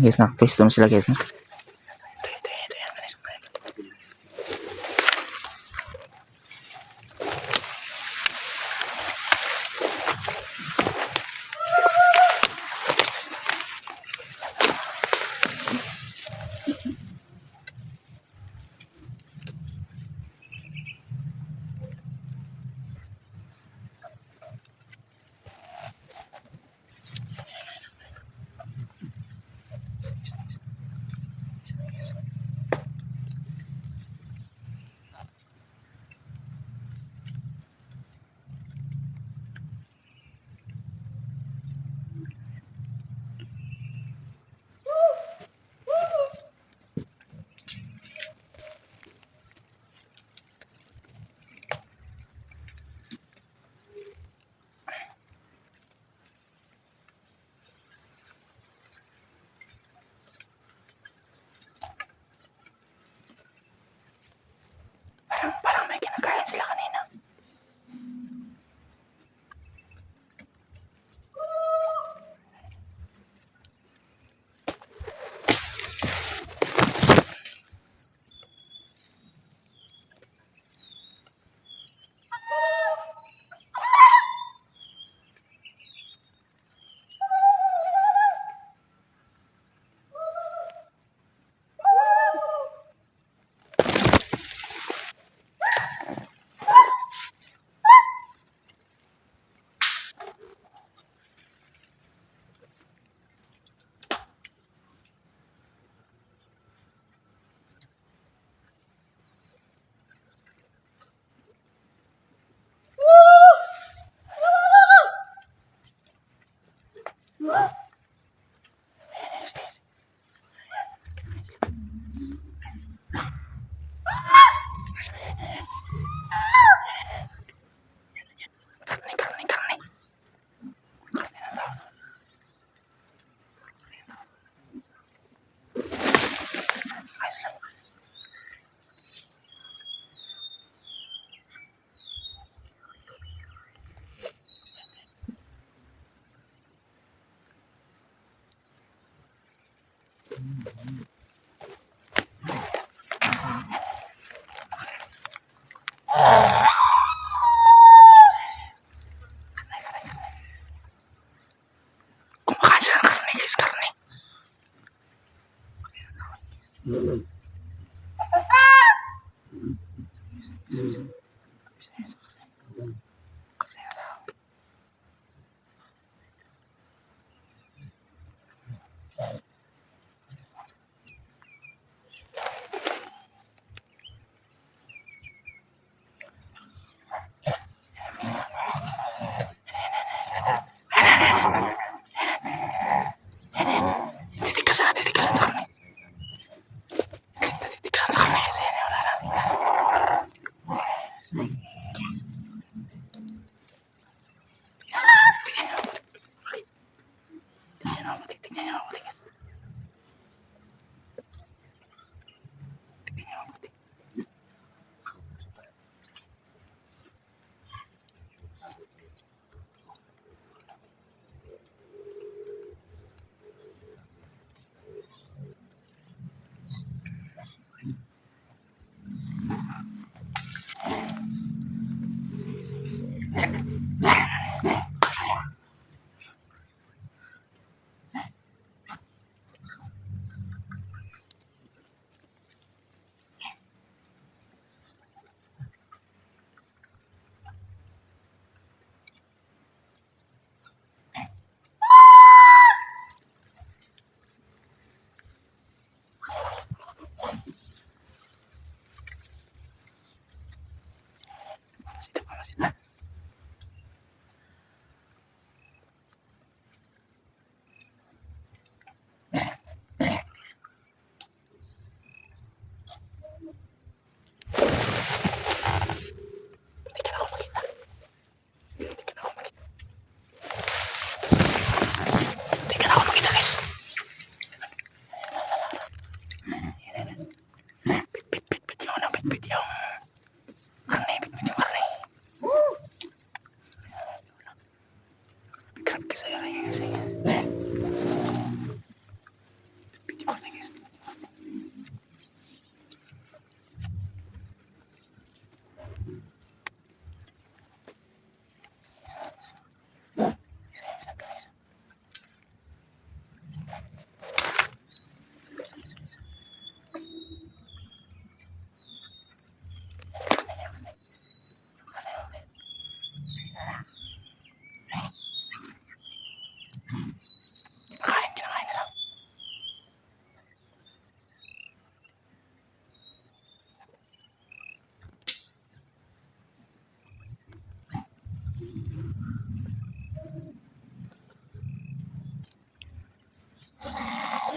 Guys, nakapwesto na sila guys. No?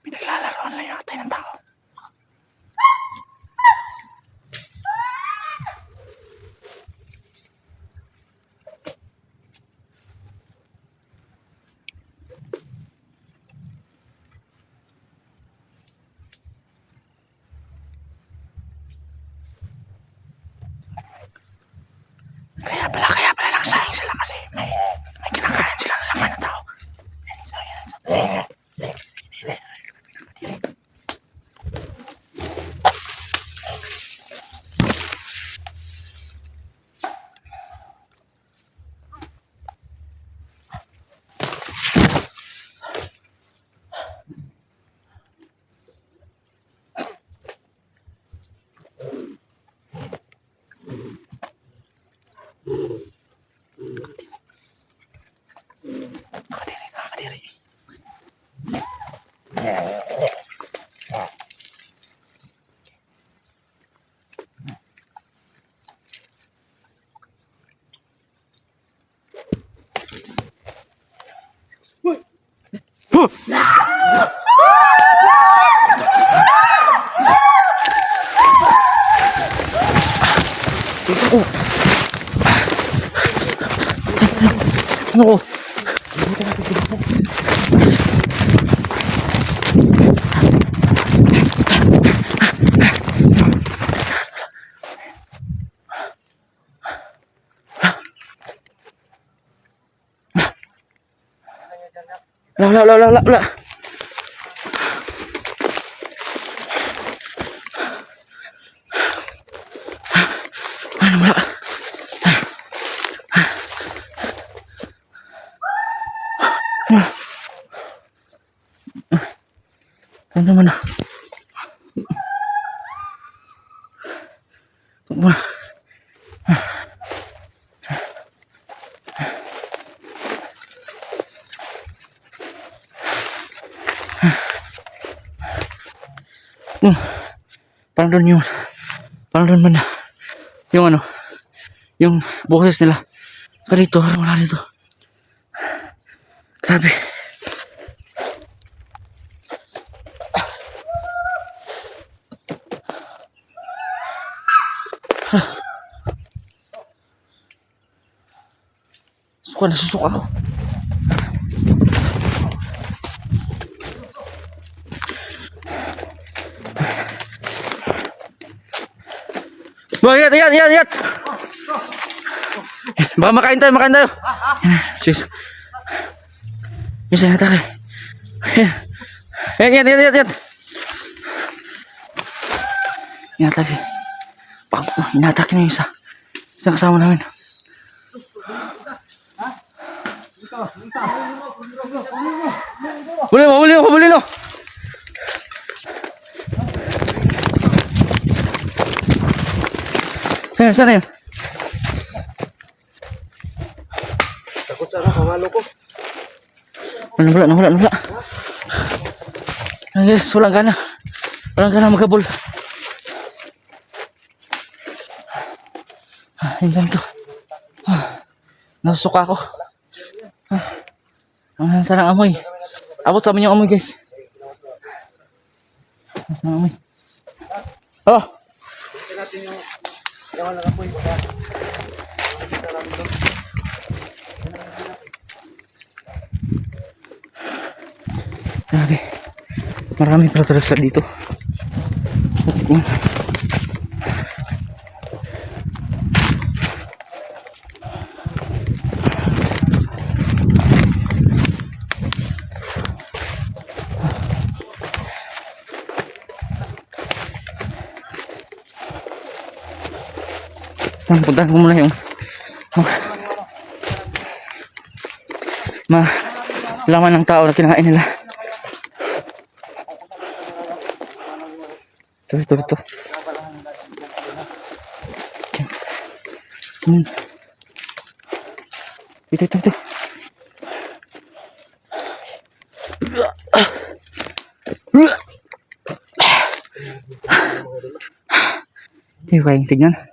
Pinaglalaroan lang yata ng tao. Kaya pala, kaya pala nagsayang sila kasi may, may kinakain sila ng laman ng tao. Yan, isa, yan, isa. Nakadiri, nakadiri. Huh! Oh. Ano? Wala, wala, wala, wala. Ano, wala. Ano naman na? Parang doon yung parang doon man na yung ano yung boses nila. Saka dito wala dito grabe. Suka na susok ako. Boy, yat, yat, yat, yat. Baka makain tayo, makain tayo. Sis. Isa na tayo. Yan, yan, yan, yan, yan. Inatake. Pag, inatake na yung isa. Isang kasama namin. Huli mo, huli mo, saan na yun? Takot sana pamalo ko. Wala, wala. Ay, guys, walang gana. Walang gana magkabol. Ah, Hindan ko. Ah, nasusuka ako. Ah, ang sarang amoy. Abot sa amin yung amoy, guys. Ang sarang amoy. Oh! Tingnan natin yung yawan ng apoy. Baka Grabe. Marami pala talaga dito. Oh. Tang, puntahan ko muna yung ma laman ng tao na kinakain nila. Ito, ito, ito. Yun? Ito, ito, ito. Hindi ko kayang tignan.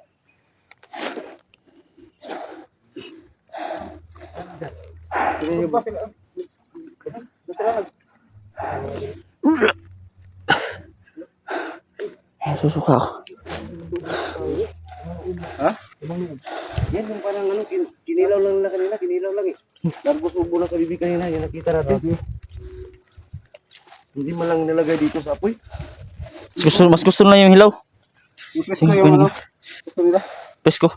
Susuka ako. Yan yung parang ano, kin- kinilaw lang nila kanina, kinilaw lang eh. Ubo na sa bibig kanina, yung nakita natin. Hindi man lang nilagay dito sa apoy. Mas gusto, mas gusto nila yung hilaw. Ipres ko yung ano, Gusto nila. Presko.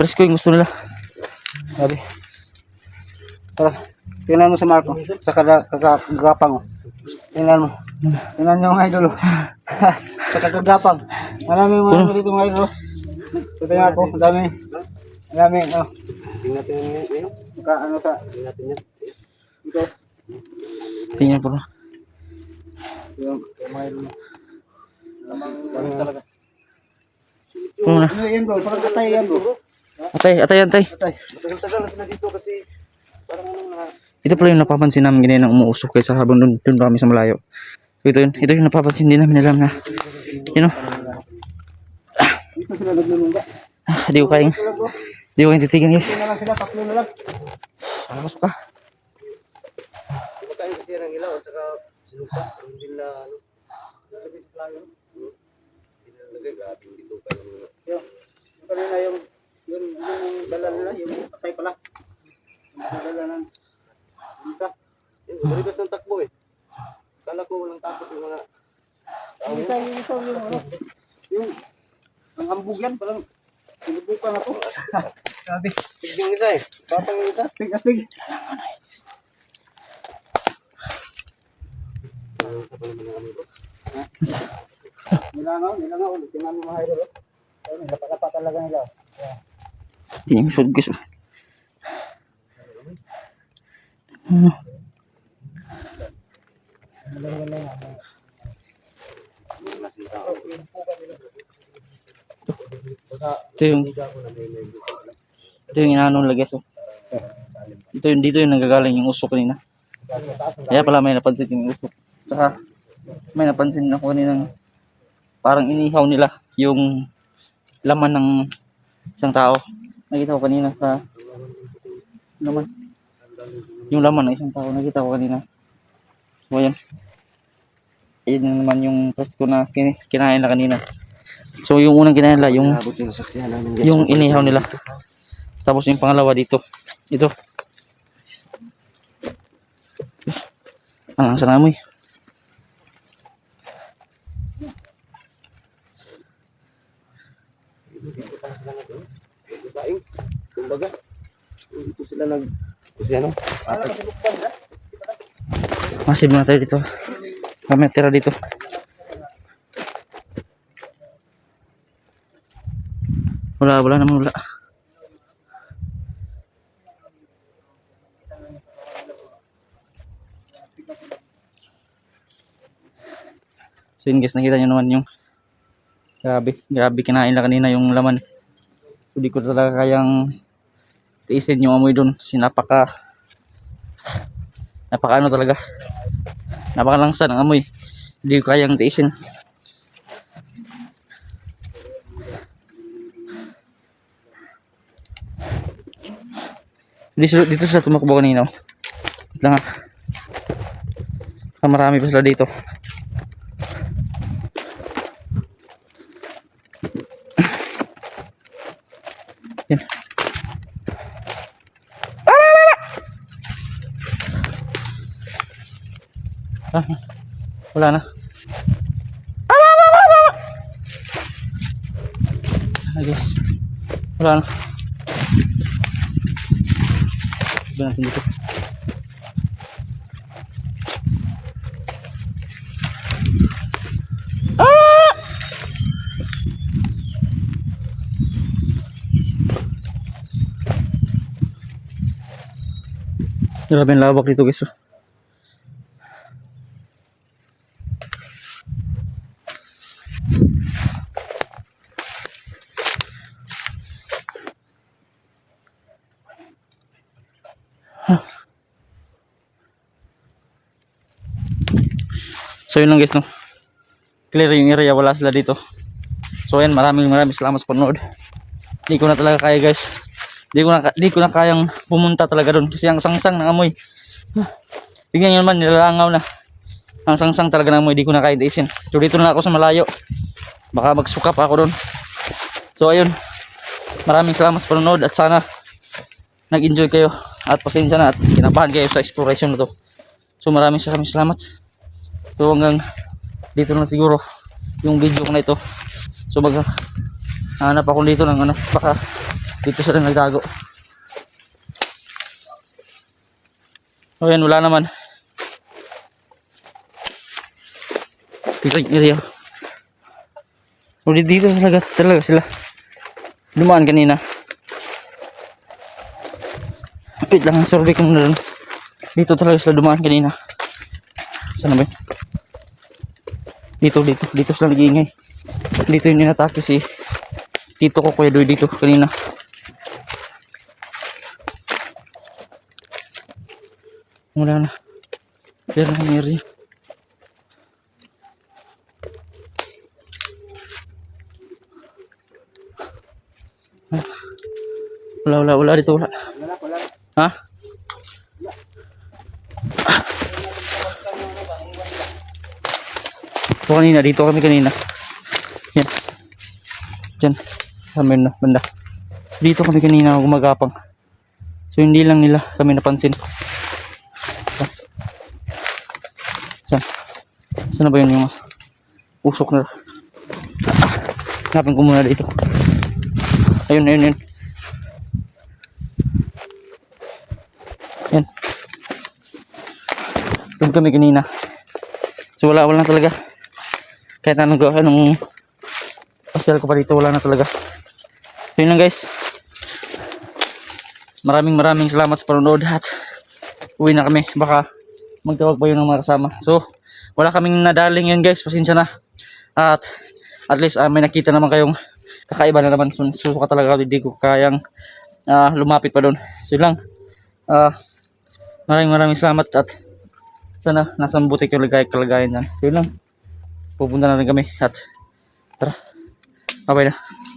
Presko yung gusto nila. Sabi. Tara, tingnan mo sa Marco. Sa kagapang. oh. Tingnan mo. Tingnan nyo mga idol. oh. sa kagapang. Maraming mga ano dito mga idol. oh. Ito nga ako. Ang dami. Ang dami. Oh. Tingnan natin. Maka, ano sa. Tingnan natin yan. Ito. Tingnan po. Yung, mga idol. Parang talaga. Puno na. Ano yan bro? Parang katay yan bro. Atay, atay, atay. Katay. Matagal-tagal na dito kasi. Ito pala yung napapansin namin ganyan na umuusok kaysa habang doon pa kami sa malayo. Ito yun. Ito yung napapansin din namin alam na. You know, ah, di ko kayang, di ko kayang titigan guys. Na lang. Alas ka. Kumakain kasi ang ilaw at saka sinuka. Hindi nila ano. Nalagay sa playo. Hindi nalagay. Grabe pa yung... Yung, yung kanina yung, yung, yung dala nila, yung patay pala. Ng isa. Yung umaligas ng takbo eh. Kala ko walang takot yung mga... Yung isa, yung isa, yung ano. Yung, ang hambog yan, parang sinubukan ako. Grabe. Tig yung isa eh. Batang yung isa. Astig, astig. Nilangaw, nilangaw. Tingnan mo mga idol. oh. Ayun, Lapa-lapa talaga nila. Hindi niya masod guys. Ano? Ito yung ito yung inaano nila guys. Oh. Ito yung dito yung nagagaling yung usok kanina. Kaya pala may napansin yung usok. Saka may napansin ako kanina parang inihaw nila yung laman ng isang tao. Nakita ko kanina sa laman. Yung laman ng isang tao nakita ko kanina. So ayan. Ayun na naman yung presko na kin- kinain na kanina. So yung unang kinain nila, yung yung inihaw nila. Tapos yung pangalawa dito. Ito. Ang lasa na amoy. Saing. Kumbaga. Dito sila nag... Kasi ano? Atag. Masib na tayo dito. Kami tira dito. Wala, wala naman wala. So yun guys, nakita nyo naman yung grabe, grabe kinain lang kanina yung laman. Hindi ko talaga kayang tiisin yung amoy doon kasi napaka napaka ano talaga. Napakalangsa ng amoy. Hindi ko kayang tiisin. Dito, dito sila tumakbo kanina oh. Lang ah. Ah, marami pa sila dito Wala na. I guess. Wala na. Sabi natin dito. Ah! Grabe ang lawak dito guys. Oh. So yun lang guys no. Clear yung area wala sila dito. So ayan maraming maraming salamat sa panonood. Di ko na talaga kaya guys. Di ko na di ko na kayang pumunta talaga doon kasi ang sangsang ng amoy. Tingnan nyo naman nilalangaw na. Ang sangsang talaga ng amoy di ko na kaya tiisin. So dito na ako sa malayo. Baka magsuka pa ako doon. So ayun. Maraming salamat sa panonood at sana nag-enjoy kayo at pasensya na at kinabahan kayo sa exploration na to. So maraming maraming salamat. So hanggang dito na siguro yung video ko na ito. So mag hanap ako dito ng ano, baka dito sila nagtago. O yan, wala naman. Yung area. O di- dito talaga, talaga sila. Dumaan kanina. Wait lang, survey ko muna. Dito talaga sila dumaan kanina. Saan na ba yun? Dito, dito, dito sila nag-iingay. Dito yung inatake si Tito ko Kuya Doy dito kanina. Wala na. Pero na area. Ah. Wala, wala, wala dito, wala. Wala, wala. Ha? So kanina, dito kami kanina. Yan. Diyan. Meron na, banda. Dito kami kanina gumagapang. So hindi lang nila kami napansin. Saan? Saan? Saan na ba yun yung mas usok na? Ah, hanapin ko muna dito. Ayun, ayun, ayun. Yan. Doon kami kanina. So wala, wala talaga. Kahit anong, gawa- anong pasyal ko pa dito, wala na talaga. So yun lang guys. Maraming maraming salamat sa panonood at uwi na kami. Baka magtawag pa yun ng mga kasama. So, wala kaming nadaling yun guys. Pasensya na. At at least ah, may nakita naman kayong kakaiba na naman. Susuka talaga ako. Hindi ko kayang ah, lumapit pa doon. So yun lang. Ah, maraming maraming salamat at sana nasa mabuti ko lagay kalagayan yan. Yun lang. Pupunta na rin kami at tara. Bye na.